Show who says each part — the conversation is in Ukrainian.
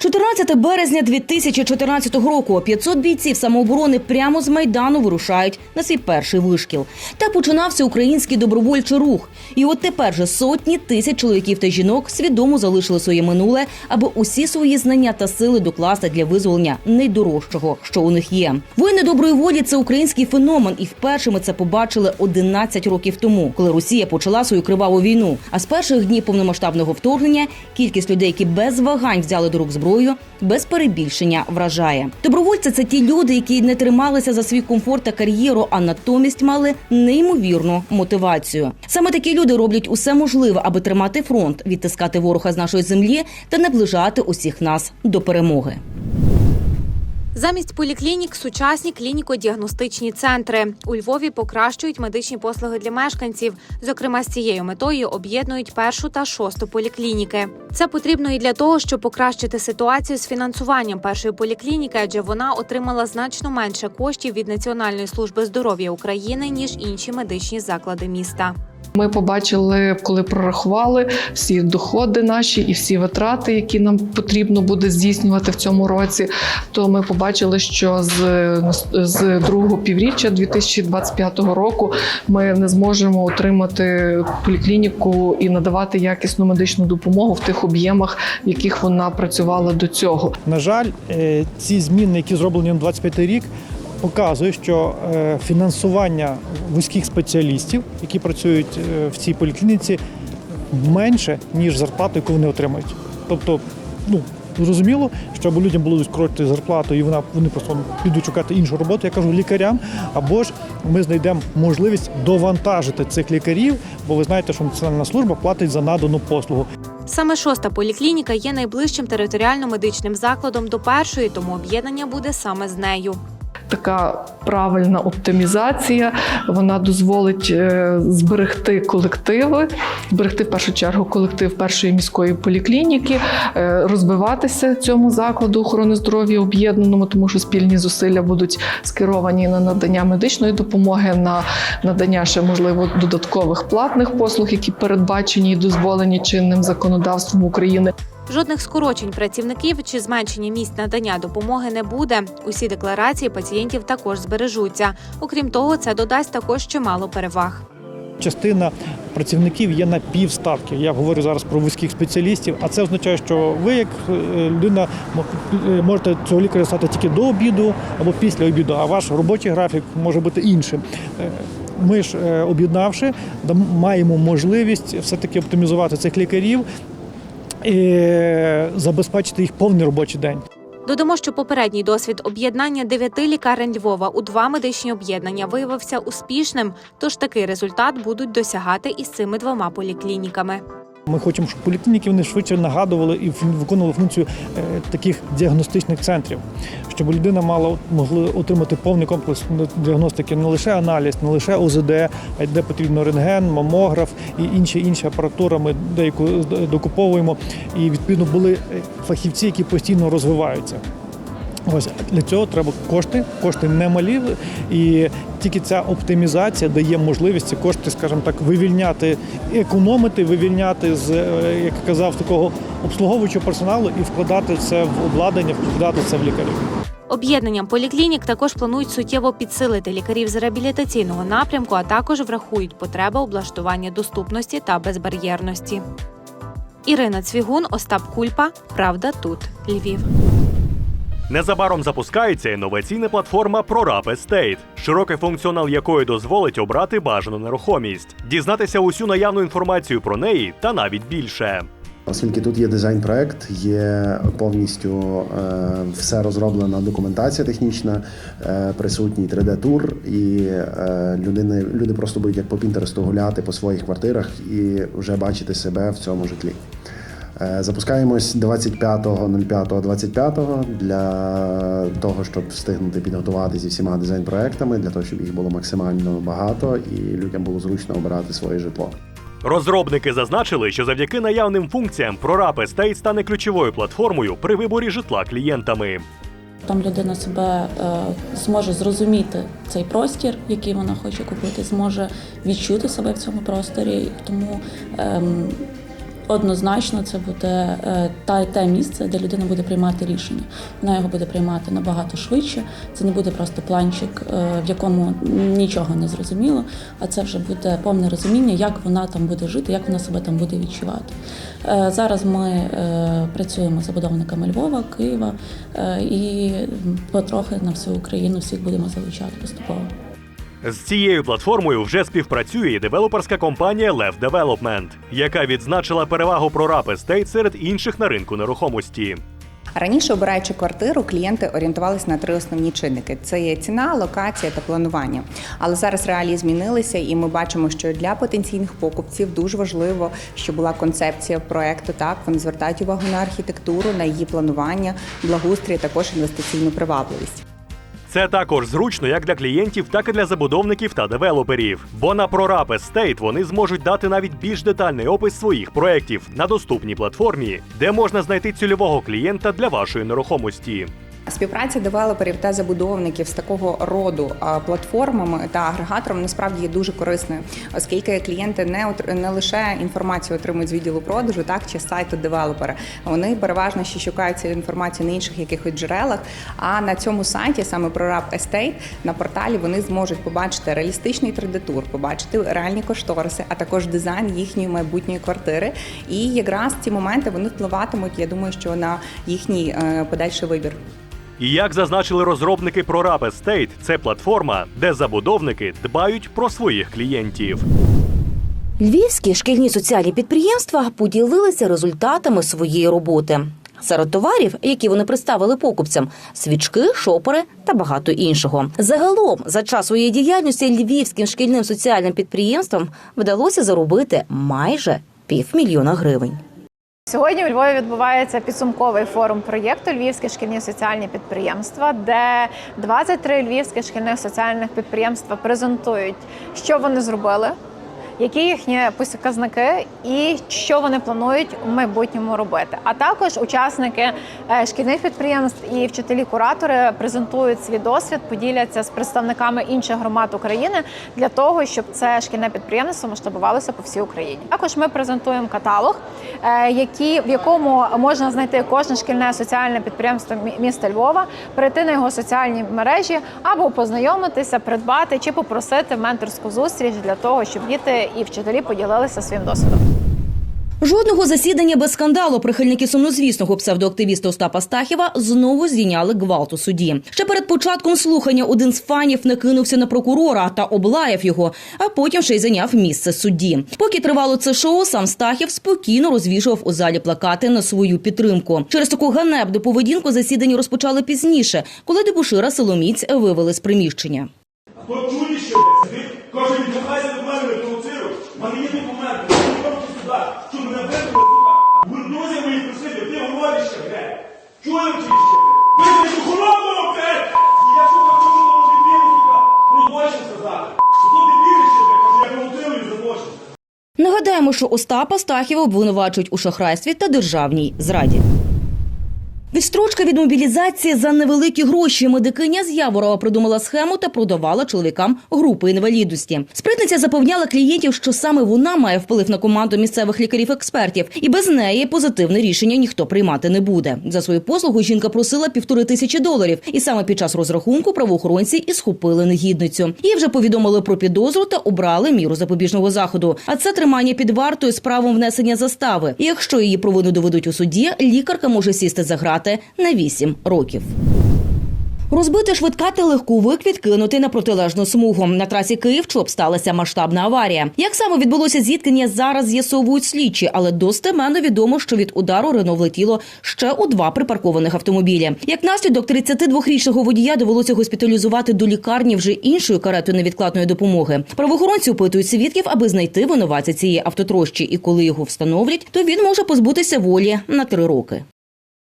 Speaker 1: 14 березня 2014 року 500 бійців самооборони прямо з майдану вирушають на свій перший вишкіл. Так починався український добровольчий рух. І от тепер же сотні тисяч чоловіків та жінок свідомо залишили своє минуле, аби усі свої знання та сили докласти для визволення найдорожчого, що у них є. Воїни доброї волі це український феномен, і вперше ми це побачили 11 років тому, коли Росія почала свою криваву війну. А з перших днів повномасштабного вторгнення кількість людей, які без вагань взяли до рук зброю, без перебільшення вражає. Добровольці це ті люди, які не трималися за свій комфорт та кар'єру, а натомість мали неймовірну мотивацію. Саме такі люди роблять усе можливе, аби тримати фронт, відтискати ворога з нашої землі та наближати усіх нас до перемоги.
Speaker 2: Замість поліклінік сучасні клініко-діагностичні центри у Львові покращують медичні послуги для мешканців. Зокрема, з цією метою об'єднують першу та шосту поліклініки. Це потрібно і для того, щоб покращити ситуацію з фінансуванням першої поліклініки, адже вона отримала значно менше коштів від Національної служби здоров'я України ніж інші медичні заклади міста.
Speaker 3: Ми побачили, коли прорахували всі доходи наші і всі витрати, які нам потрібно буде здійснювати в цьому році. То ми побачили, що з, з другого півріччя 2025 року ми не зможемо отримати поліклініку і надавати якісну медичну допомогу в тих об'ємах, в яких вона працювала до цього.
Speaker 4: На жаль, е, ці зміни, які зроблені на 25 рік, показують, що е, фінансування вузьких спеціалістів, які працюють е, в цій поліклініці, менше ніж зарплату, яку вони отримують. Тобто, ну зрозуміло, щоб людям було скоротити зарплату, і вона вони просто підуть шукати іншу роботу. Я кажу лікарям, або ж ми знайдемо можливість довантажити цих лікарів, бо ви знаєте, що національна служба платить за надану послугу.
Speaker 2: Саме шоста поліклініка є найближчим територіально-медичним закладом до першої, тому об'єднання буде саме з нею.
Speaker 3: Така правильна оптимізація вона дозволить е, зберегти колективи, зберегти в першу чергу колектив першої міської поліклініки, е, розвиватися цьому закладу охорони здоров'я об'єднаному, тому що спільні зусилля будуть скеровані на надання медичної допомоги, на надання ще можливо додаткових платних послуг, які передбачені і дозволені чинним законодавством України.
Speaker 2: Жодних скорочень працівників чи зменшення місць надання допомоги не буде. Усі декларації пацієнтів також збережуться. Окрім того, це додасть також чимало переваг.
Speaker 4: Частина працівників є на півставки. Я говорю зараз про вузьких спеціалістів, а це означає, що ви, як е, людина, е, можете цього лікаря стати тільки до обіду або після обіду, а ваш робочий графік може бути іншим. Е, Ми ж об'єднавши, маємо можливість все-таки оптимізувати цих лікарів і забезпечити їх повний робочий день.
Speaker 2: Додамо, що попередній досвід об'єднання дев'яти лікарень Львова у два медичні об'єднання виявився успішним. Тож такий результат будуть досягати із цими двома поліклініками.
Speaker 4: Ми хочемо, щоб поліклініки вони швидше нагадували і виконували функцію е, таких діагностичних центрів, щоб людина мала могла отримати повний комплекс діагностики, не лише аналіз, не лише ОЗД, а й де потрібно рентген, мамограф і інші інші апаратура. Ми деяку докуповуємо. І відповідно були е, фахівці, які постійно розвиваються. Ось для цього треба кошти, кошти немалі, і тільки ця оптимізація дає можливість ці кошти, скажімо так, вивільняти, економити, вивільняти з, е, як казав, такого обслуговуючого персоналу і вкладати це в обладнання, вкладати це в лікарів.
Speaker 2: Об'єднанням поліклінік також планують суттєво підсилити лікарів з реабілітаційного напрямку, а також врахують потреби облаштування доступності та безбар'єрності. Ірина Цвігун, Остап Кульпа. Правда тут Львів.
Speaker 5: Незабаром запускається інноваційна платформа ProRap Estate, широкий функціонал якої дозволить обрати бажану нерухомість, дізнатися усю наявну інформацію про неї та навіть більше.
Speaker 6: Оскільки тут є дизайн-проект, є повністю е, все розроблена документація технічна, е, присутній 3D-тур, і е, людини, люди просто будуть як по Пінтересту гуляти по своїх квартирах і вже бачити себе в цьому житлі. Е, Запускаємось 25.05.25 для того, щоб встигнути підготувати зі всіма дизайн-проектами, для того, щоб їх було максимально багато і людям було зручно обирати своє житло.
Speaker 5: Розробники зазначили, що завдяки наявним функціям ProRap Estate стане ключовою платформою при виборі житла клієнтами.
Speaker 7: Там людина себе е, зможе зрозуміти цей простір, який вона хоче купити, зможе відчути себе в цьому просторі. Тому ем, однозначно це буде е, та те місце, де людина буде приймати рішення. Вона його буде приймати набагато швидше. Це не буде просто планчик, е, в якому нічого не зрозуміло, а це вже буде повне розуміння, як вона там буде жити, як вона себе там буде відчувати. Е, Зараз ми працюємо з забудовниками Львова, Києва і потрохи на всю Україну всіх будемо залучати поступово.
Speaker 5: З цією платформою вже співпрацює девелоперська компанія Lev Development, яка відзначила перевагу прораб Estate серед інших на ринку нерухомості.
Speaker 8: Раніше, обираючи квартиру, клієнти орієнтувалися на три основні чинники: це є ціна, локація та планування. Але зараз реалії змінилися, і ми бачимо, що для потенційних покупців дуже важливо, щоб була концепція проекту. Так вони звертають увагу на архітектуру, на її планування, благоустрій, також інвестиційну привабливість.
Speaker 5: Це також зручно як для клієнтів, так і для забудовників та девелоперів. Бо на ProRap Estate вони зможуть дати навіть більш детальний опис своїх проєктів на доступній платформі, де можна знайти цільового клієнта для вашої нерухомості.
Speaker 8: Співпраця девелоперів та забудовників з такого роду платформами та агрегатором насправді є дуже корисною, оскільки клієнти не не лише інформацію отримують з відділу продажу, так чи з сайту девелопера. Вони переважно ще шукають цю інформацію на інших якихось джерелах. А на цьому сайті, саме прораб Estate, на порталі вони зможуть побачити реалістичний 3D-тур, побачити реальні кошториси, а також дизайн їхньої майбутньої квартири. І якраз ці моменти вони впливатимуть. Я думаю, що на їхній е, подальший вибір.
Speaker 5: І як зазначили розробники прораб Estate, це платформа, де забудовники дбають про своїх клієнтів.
Speaker 1: Львівські шкільні соціальні підприємства поділилися результатами своєї роботи. Серед товарів, які вони представили покупцям, свічки, шопери та багато іншого. Загалом, за час своєї діяльності львівським шкільним соціальним підприємствам вдалося заробити майже півмільйона гривень.
Speaker 9: Сьогодні у Львові відбувається підсумковий форум проєкту Львівські шкільні соціальні підприємства, де 23 львівських шкільних соціальних підприємства презентують, що вони зробили, які їхні показники і що вони планують у майбутньому робити. А також учасники е, шкільних підприємств і вчителі-куратори презентують свій досвід, поділяться з представниками інших громад України для того, щоб це шкільне підприємство масштабувалося по всій Україні. Також ми презентуємо каталог, е, які, в якому можна знайти кожне шкільне соціальне підприємство міста Львова, перейти на його соціальні мережі або познайомитися, придбати чи попросити менторську зустріч для того, щоб діти і вчителі поділилися своїм досвідом.
Speaker 1: Жодного засідання без скандалу прихильники сумнозвісного псевдоактивіста Остапа Стахіва знову здійняли гвалт у суді. Ще перед початком слухання один з фанів накинувся на прокурора та облаяв його, а потім ще й зайняв місце судді. Поки тривало це шоу, сам Стахів спокійно розвішував у залі плакати на свою підтримку. Через таку ганебну поведінку засідання розпочали пізніше, коли дебушира Соломіць вивели з приміщення.
Speaker 10: Хто чує, що сидить,
Speaker 1: Нагадаємо, що Остапа Стахіва обвинувачують у шахрайстві та державній зраді. Відстрочка від мобілізації за невеликі гроші. Медикиня з Яворова придумала схему та продавала чоловікам групи інвалідності. Спритниця запевняла клієнтів, що саме вона має вплив на команду місцевих лікарів-експертів, і без неї позитивне рішення ніхто приймати не буде. За свою послугу жінка просила півтори тисячі доларів, і саме під час розрахунку правоохоронці і схопили негідницю. Їй вже повідомили про підозру та обрали міру запобіжного заходу. А це тримання під вартою з правом внесення застави. І якщо її провину доведуть у суді, лікарка може сісти за грати на 8 років. Розбити швидка та легковик відкинути на протилежну смугу. На трасі Київ-Чоп сталася масштабна аварія. Як саме відбулося зіткнення, зараз з'ясовують слідчі, але достеменно відомо, що від удару Рено влетіло ще у два припаркованих автомобілі. Як наслідок, 32-річного водія довелося госпіталізувати до лікарні вже іншою каретою невідкладної допомоги. Правоохоронці опитують свідків, аби знайти винуватця цієї автотрощі. І коли його встановлять, то він може позбутися волі на три роки.